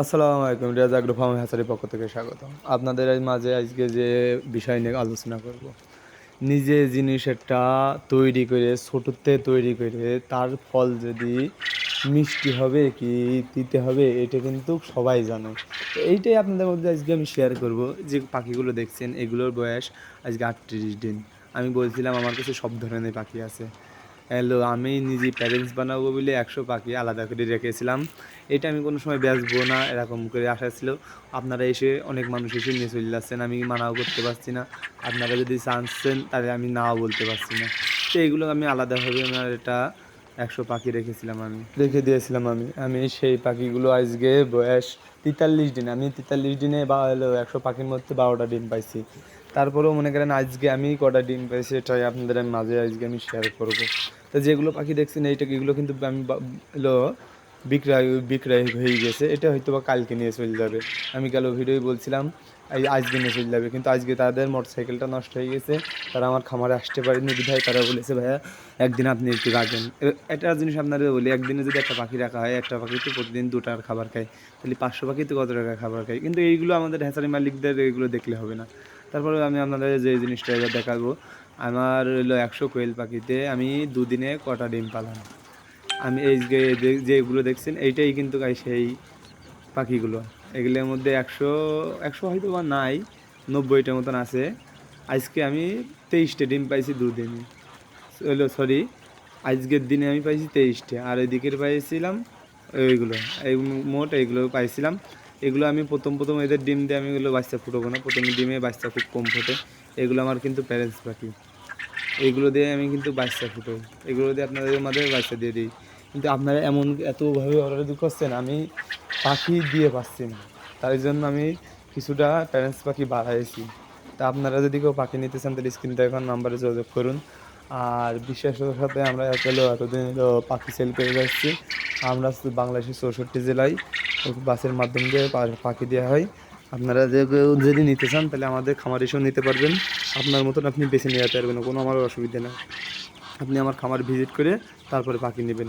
আসসালামু আলাইকুম, Riaz agro farm হ্যাচারির পক্ষ থেকে স্বাগত আপনাদের মাঝে আজকে যে বিষয় নিয়ে আলোচনা করব, নিজে জিনিস একটা তৈরি করে, ছোটোতে তৈরি করে, তার ফল যদি মিষ্টি হবে কি দিতে হবে, এটা কিন্তু সবাই জানে। এইটাই আপনাদের মধ্যে আজকে আমি শেয়ার করব, যে পাখিগুলো দেখছেন, এগুলোর বয়স আজকে আটত্রিশ দিন। আমি বলছিলাম, আমার কাছে সব ধরনের পাখি আছে। হ্যালো, আমি নিজে প্যারেন্টস বানাবো বলে একশো পাখি আলাদা করে রেখেছিলাম। এটা আমি কোনো সময় বেচবো না, এরকম করে আশা ছিল। আপনারা এসে অনেক মানুষ এসে নিয়ে চলে যাচ্ছেন, আমি মানাও করতে পারছি না। আপনারা যদি চান্সেন তাহলে আমি নাও বলতে পারছি না। তো এগুলো আমি আলাদাভাবে আমার এটা একশো পাখি রেখেছিলাম আমি। রেখে দিয়েছিলাম আমি। আমি সেই পাখিগুলো আজকে বয়স তেতাল্লিশ দিন, আমি তেতাল্লিশ দিনে বা হলো একশো পাখির মধ্যে বারোটা ডিম পাইছি। তারপরেও মনে করেন আজকে আমি কটা ডিম পাইছি, এটাই আপনাদের মাঝে আজকে আমি শেয়ার করব। তো যেগুলো পাখি দেখছি না এইটা এগুলো কিন্তু আমি বিক্রয় বিক্রয় হয়ে গেছে। এটা হয়তো বা কালকে নিয়ে চলে যাবে। আমি গেল ভিডিওই বলছিলাম, এই আজকে নিয়ে চলে যাবে। কিন্তু আজকে তাদের মোটর সাইকেলটা নষ্ট হয়ে গেছে। তারা আমার খামারে আসতে পারেনি। বিধায় তারা বলেছে, ভাইয়া, একদিন আপনি একটু রাখেন। একটা জিনিস আপনাদের বলি, একদিনে যদি একটা পাখি রাখা হয়, একটা পাখি তো প্রতিদিন দুটার খাবার খায়। তাহলে পাঁচশো পাখি তো কত টাকা খাবার খায়? কিন্তু এইগুলো আমাদের হ্যাচারি মালিকদের এগুলো দেখলে হবে না। তারপরে আমি আপনাদের যে জিনিসটা এবার দেখাবো। আমার হলো একশো কোয়েল পাখিতে আমি দুদিনে কটা ডিম পালাম আমি এই যে যেগুলো দেখছেন, এইটাই কিন্তু সেই পাখিগুলো। এগুলোর মধ্যে একশো একশো হয়তো বা নাই, নব্বইটার মতন আছে। আজকে আমি তেইশটা ডিম পাইছি দুদিনে। হলো সরি আজকের দিনে আমি পাইছি তেইশটা। আর এদিকের পাইছিলাম ওইগুলো এই মোট এইগুলো পাইছিলাম। এগুলো আমি প্রথম প্রথম এদের ডিম দিয়ে আমি এগুলো বাচ্চা ফুটবো না। প্রথম ডিমে বাচ্চা খুব কম ফোটে। এগুলো আমার কিন্তু প্যারেন্টস পাখি। এইগুলো দিয়ে আমি কিন্তু বাচ্চা ফুটো এগুলো দিয়ে আপনাদের মাঝে বাচ্চা দিয়ে দিই। কিন্তু আপনারা এমন এতভাবে অর্ডার করছেন, আমি পাখি দিয়ে পাচ্ছি না। তাই জন্য আমি কিছুটা প্যারেন্টস পাখি বাড়াইছি। তা আপনারা যদি কেউ পাখি নিতে চান, তাহলে স্ক্রিনটা এখন নাম্বারে যোগাযোগ করুন। আর বিশ্বাসের সাথে আমরা এতলো এতদিন হলো পাখি সেল করে যাচ্ছি। আমরা বাংলাদেশের চৌষট্টি জেলায় বাসের মাধ্যম দিয়ে পাখি দেওয়া হয়। আপনারা যে কেউ যদি নিতে চান, তাহলে আমাদের খামার এসেও নিতে পারবেন। আপনার মতন আপনি বেছে নিয়ে যেতে পারবেন, কোনো আমার অসুবিধা নেই। আপনি আমার খামার ভিজিট করে তারপরে পাখি নেবেন।